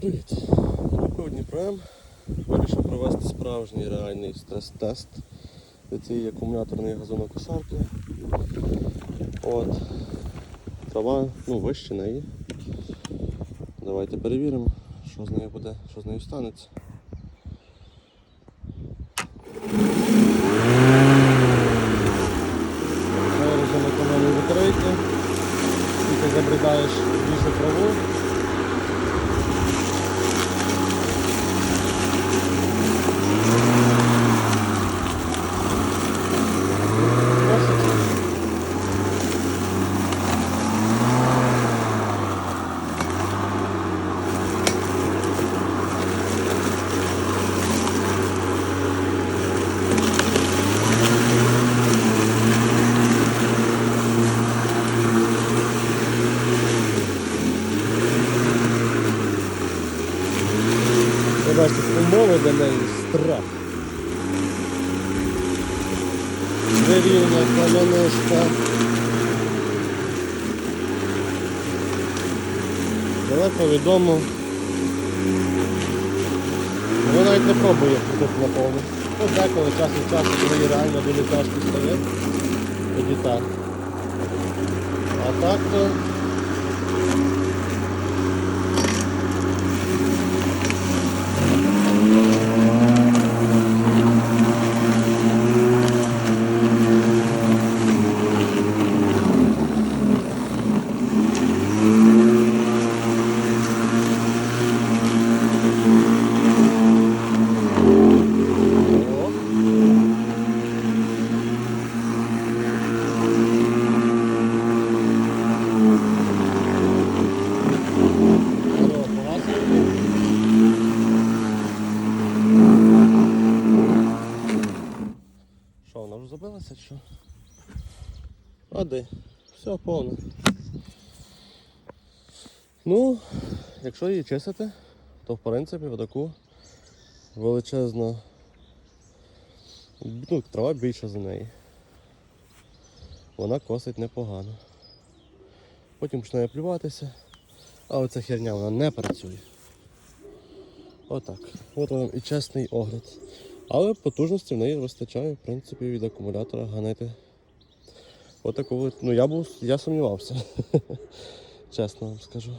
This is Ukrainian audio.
Привіт! Купив Дніпром. Вирішив провести справжній реальний стрес-тест для цієї акумуляторної газонокосарки. От. Трава ну, вище неї. Давайте перевіримо, що з нею буде, що з нею станеться. Виразимо економію батарейки. Тільки забридаєш більше траву. Ви бачите, умови для неї страх. Вирівня, кам'янишка. Далеко відомо. Ви навіть не пробує тут на повну. Ну, деколи час від часу, коли реально дуже тяжко стає, тоді так. А так то чи що? А? Все повне. Ну, якщо її чистити, то в принципі в таку величезна ну, трава більша за неї. Вона косить непогано. Потім починає плюватися, а оця херня вона не працює. Отак. От вам і чесний огляд. Але потужності в неї вистачає, в принципі, від акумулятора ганити. Отаку, от, ну я був, я сумнівався. Чесно вам скажу.